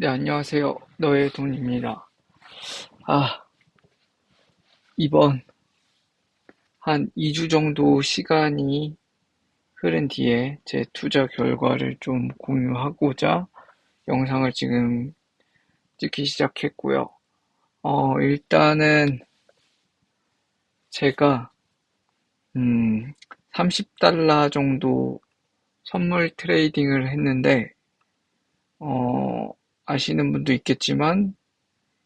네, 안녕하세요. 너의 돈입니다. 아, 이번 한 2주 정도 시간이 흐른 뒤에 제 투자 결과를 좀 공유하고자 영상을 지금 찍기 시작했고요. 어, 일단은 제가 음, 30달러 정도 선물 트레이딩을 했는데 어, 아시는 분도 있겠지만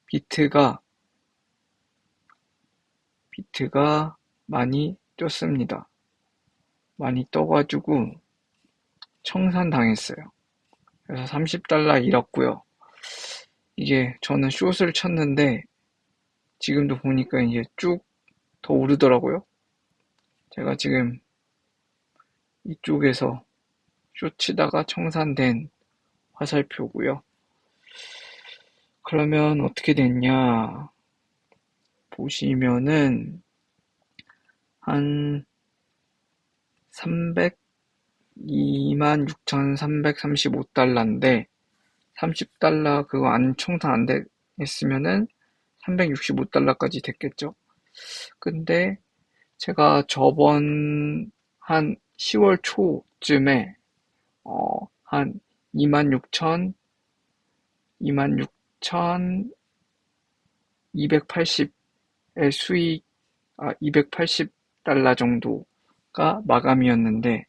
비트가 비트가 많이 뛰었습니다. 많이 떠가지고 청산당했어요. 그래서 30달러 잃었고요. 이게 저는 숏을 쳤는데 지금도 보니까 이제 쭉 더 오르더라고요. 제가 지금 이쪽에서 숏 치다가 청산된 화살표고요. 그러면 어떻게 됐냐? 보시면은 한 300, 26,335달러인데 30달러 그거 안 청산 안 됐으면은 365달러까지 됐겠죠. 근데 제가 저번 한 10월 초쯤에 어, 한 26,000, 26,280의 수익, 아, 280달러 정도가 마감이었는데,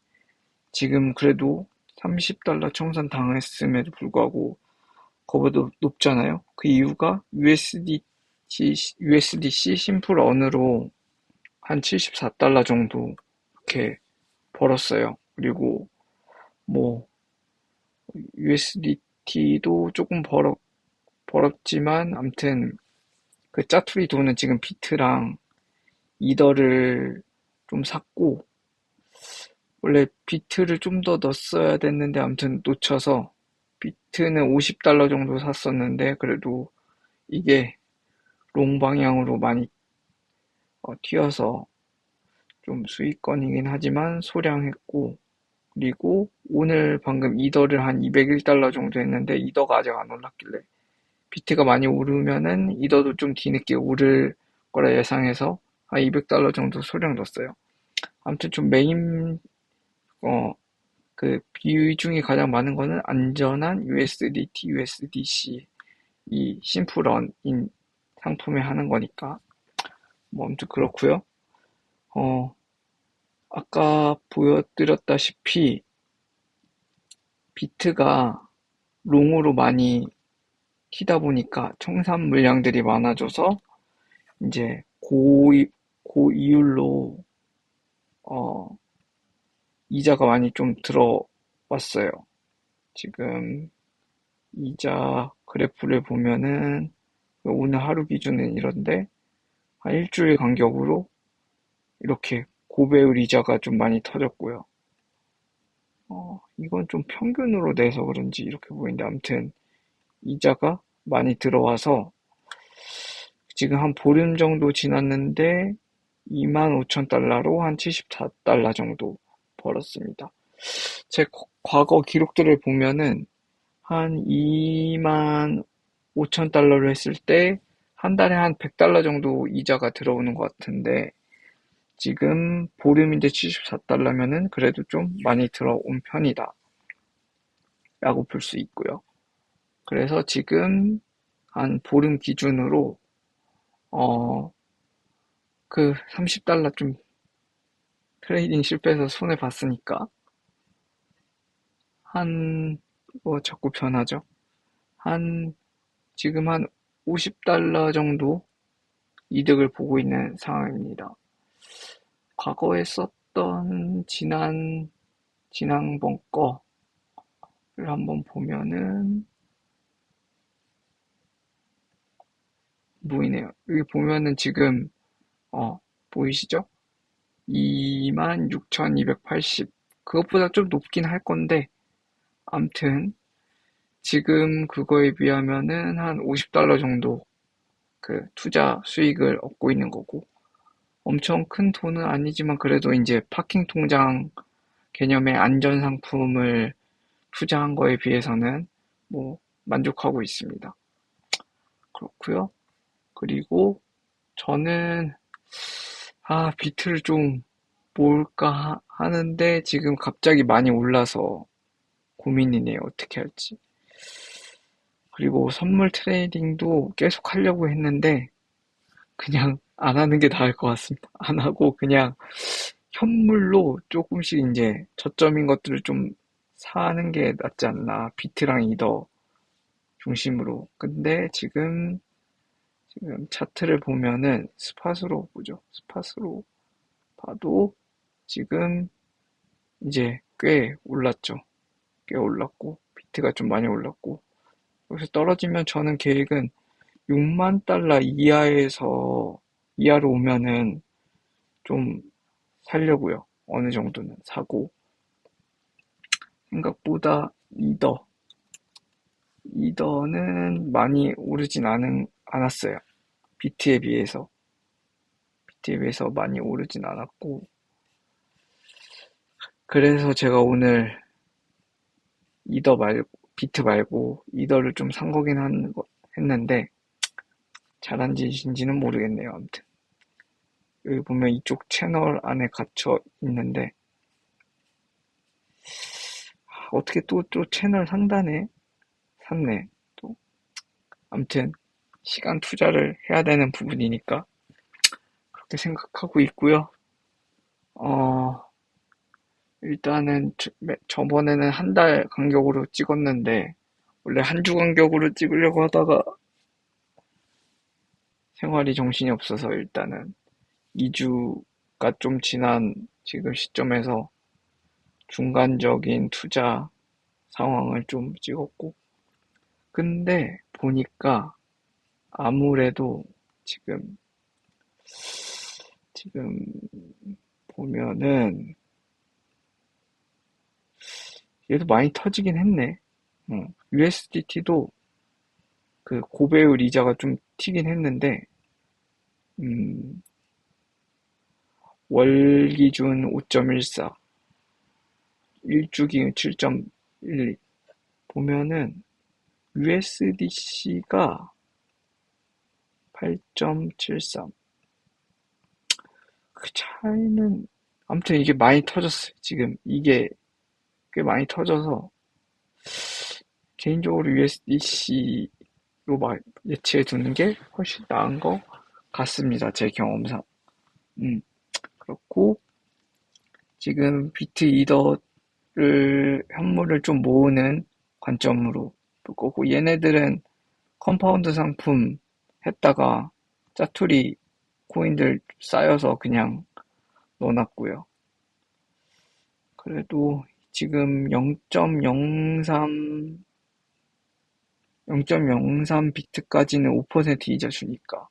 지금 그래도 30달러 청산 당했음에도 불구하고, 그거보다 높잖아요. 그 이유가 USDT, USDC 심플 언으로 한 74달러 정도 이렇게 벌었어요. 그리고 뭐 USDT도 조금 벌었, 벌었지만 암튼 그 짜투리 돈은 지금 비트랑 이더를 좀 샀고 원래 비트를 좀 더 넣었어야 됐는데 암튼 놓쳐서 비트는 50달러 정도 샀었는데 그래도 이게 롱 방향으로 많이 어, 튀어서 좀 수익권이긴 하지만 소량했고 그리고 오늘 방금 이더를 한 201달러 정도 했는데 이더가 아직 안 올랐길래 비트가 많이 오르면은 이더도 좀 뒤늦게 오를 거라 예상해서 한 200달러 정도 소량 넣었어요. 아무튼 좀 메인 어그 비중이 가장 많은 거는 안전한 USDT, USDC 이 심플언인 상품에 하는 거니까 뭐 아무튼 그렇고요. 어 아까 보여드렸다시피 비트가 롱으로 많이 튀다 보니까 청산 물량들이 많아져서 이제 고, 고이율로 어, 이자가 많이 좀 들어왔어요. 지금 이자 그래프를 보면은 오늘 하루 기준은 이런데 한 일주일 간격으로 이렇게 고배율 이자가 좀 많이 터졌고요. 어, 이건 좀 평균으로 내서 그런지 이렇게 보이는데 아무튼 이자가 많이 들어와서 지금 한 보름 정도 지났는데 25,000달러로 한 74달러 정도 벌었습니다. 제 과거 기록들을 보면은 한 25,000달러를 했을 때 한 달에 한 100달러 정도 이자가 들어오는 것 같은데 지금 보름인데 74달러면은 그래도 좀 많이 들어온 편이다. 라고 볼 수 있고요. 그래서 지금 한 보름 기준으로 어, 그 30달러 좀 트레이딩 실패해서 손해 봤으니까 한, 뭐 자꾸 변하죠. 한, 지금 한 50달러 정도 이득을 보고 있는 상황입니다. 과거에 썼던 지난, 지난번 거를 한번 보면은, 보이네요. 여기 보면은 지금, 어, 보이시죠? 26,280. 그것보다 좀 높긴 할 건데, 암튼, 지금 그거에 비하면은 한 50달러 정도 그 투자 수익을 얻고 있는 거고, 엄청 큰 돈은 아니지만 그래도 이제 파킹 통장 개념의 안전 상품을 투자한 거에 비해서는 뭐 만족하고 있습니다. 그렇고요. 그리고 저는 아 비트를 좀 모을까 하는데 지금 갑자기 많이 올라서 고민이네요. 어떻게 할지. 그리고 선물 트레이딩도 계속 하려고 했는데 그냥 안 하는 게 나을 것 같습니다. 안 하고 그냥 현물로 조금씩 이제 저점인 것들을 좀 사는 게 낫지 않나. 비트랑 이더 중심으로. 근데 지금 지금 차트를 보면은 스팟으로 보죠. 스팟으로 봐도 지금 이제 꽤 올랐죠. 꽤 올랐고 비트가 좀 많이 올랐고 여기서 떨어지면 저는 계획은 6만 달러 이하에서 이하로 오면은 좀 살려고요. 어느 정도는 사고 생각보다 이더 이더는 많이 오르진 않은, 않았어요. 비트에 비해서. 비트에 비해서 많이 오르진 않았고. 그래서 제가 오늘 이더 말고 비트 말고 이더를 좀 산 거긴 한 거, 했는데 잘한 짓인지는 모르겠네요. 아무튼. 여기 보면 이쪽 채널 안에 갇혀 있는데. 어떻게 또 또 채널 상단에 샀네 또. 아무튼 시간 투자를 해야 되는 부분이니까 그렇게 생각하고 있고요. 어 일단은 저, 번에는 한 달 간격으로 찍었는데 원래 한 주 간격으로 찍으려고 하다가 생활이 정신이 없어서 일단은 2주가 좀 지난 지금 시점에서 중간적인 투자 상황을 좀 찍었고 근데 보니까 아무래도 지금 지금 보면은 얘도 많이 터지긴 했네. 어, USDT도 그 고배율 이자가 좀 튀긴 했는데, 음, 월 기준 5.14, 일주기 7.12 보면은 USDC가 8.73. 그 차이는 아무튼 이게 많이 터졌어요. 지금 이게 꽤 많이 터져서 개인적으로 USDC로 예치해 두는 게 훨씬 나은 것 같습니다. 제 경험상. 음, 그렇고 지금 비트 이더를 현물을 좀 모으는 관점으로 볼 거고 얘네들은 컴파운드 상품 했다가 짜투리 코인들 쌓여서 그냥 넣어놨고요. 그래도 지금 0.03 0.03 비트까지는 5% 이자 주니까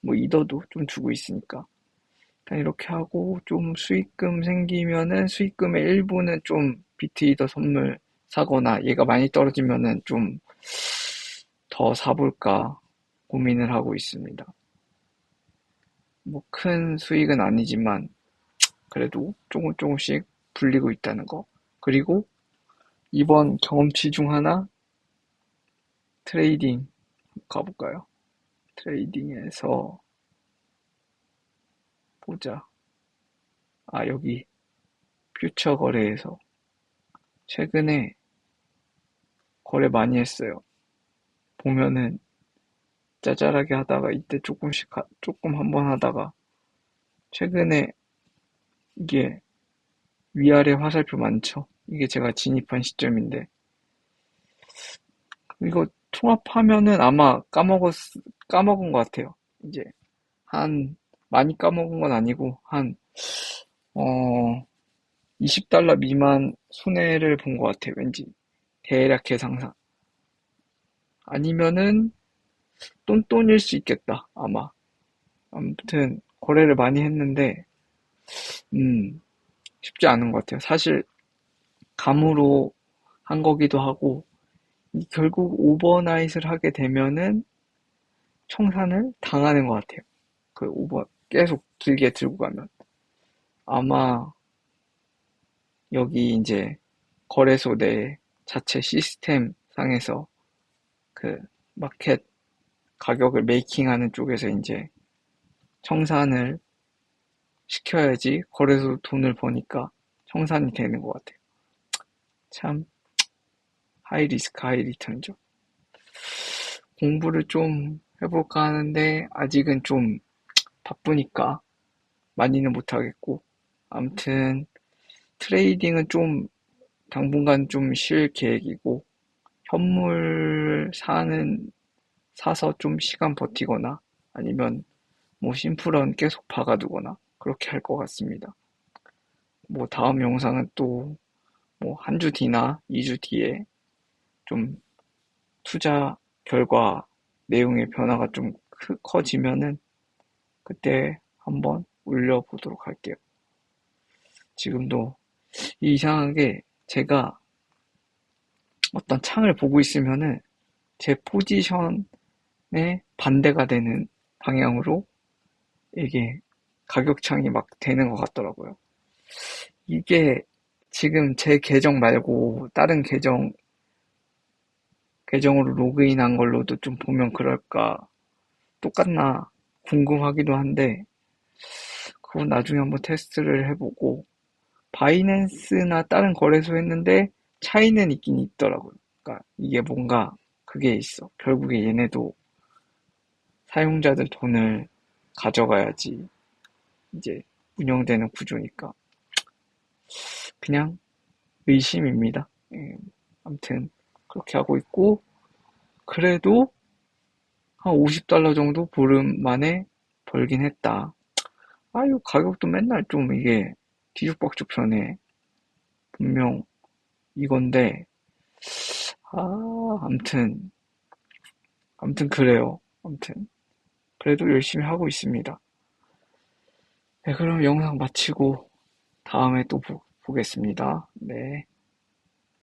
뭐 이더도 좀 주고 있으니까 일단 이렇게 하고 좀 수익금 생기면은 수익금의 일부는 좀 비트 이더 선물 사거나 얘가 많이 떨어지면은 좀 더 사볼까 고민을 하고 있습니다. 뭐 큰 수익은 아니지만 그래도 조금 조금씩 불리고 있다는 거. 그리고 이번 경험치 중 하나 트레이딩 가볼까요? 트레이딩에서 보자. 아, 여기 퓨처 거래에서 최근에 거래 많이 했어요. 보면은 짜잘하게 하다가 이때 조금씩 조금 한 번 하다가 최근에 이게 위아래 화살표 많죠? 이게 제가 진입한 시점인데 이거 통합하면은 아마 까먹었 까먹은 것 같아요. 이제 한 많이 까먹은 건 아니고 한 어, 20달러 미만 손해를 본 것 같아요. 왠지 대략 계상상 아니면은 똔똔일 수 있겠다 아마 아무튼 거래를 많이 했는데 음 쉽지 않은 것 같아요. 사실 감으로 한 거기도 하고 결국 오버나잇을 하게 되면은 청산을 당하는 것 같아요. 그 오버 계속 길게 들고 가면 아마 여기 이제 거래소 내 자체 시스템 상에서 그 마켓 가격을 메이킹하는 쪽에서 이제 청산을 시켜야지 거래소 돈을 버니까 청산이 되는 것 같아요. 참 하이 리스크 하이 리턴이죠. 공부를 좀 해볼까 하는데 아직은 좀 바쁘니까 많이는 못하겠고 아무튼 트레이딩은 좀 당분간 좀 쉴 계획이고 현물 사는 사서 좀 시간 버티거나 아니면 뭐 심플런 계속 박아두거나 그렇게 할 것 같습니다. 뭐 다음 영상은 또 뭐 한 주 뒤나 2주 뒤에 좀 투자 결과 내용의 변화가 좀 크- 커지면은 그때 한번 올려보도록 할게요. 지금도 이상하게 제가 어떤 창을 보고 있으면은 제 포지션에 반대가 되는 방향으로 이게 가격창이 막 되는 것 같더라고요. 이게 지금 제 계정 말고 다른 계정, 계정으로 로그인한 걸로도 좀 보면 그럴까 똑같나 궁금하기도 한데 그건 나중에 한번 테스트를 해보고 바이낸스나 다른 거래소 했는데 차이는 있긴 있더라고요. 그러니까 이게 뭔가 그게 있어. 결국에 얘네도 사용자들 돈을 가져가야지 이제 운영되는 구조니까 그냥 의심입니다. 예, 아무튼 그렇게 하고 있고 그래도 한 50달러 정도 보름 만에 벌긴 했다. 아유 가격도 맨날 좀 이게 뒤죽박죽 편해. 분명 이건데 아 암튼 암튼 그래요. 암튼 그래도 열심히 하고 있습니다. 네, 그럼 영상 마치고 다음에 또 보, 보겠습니다. 네.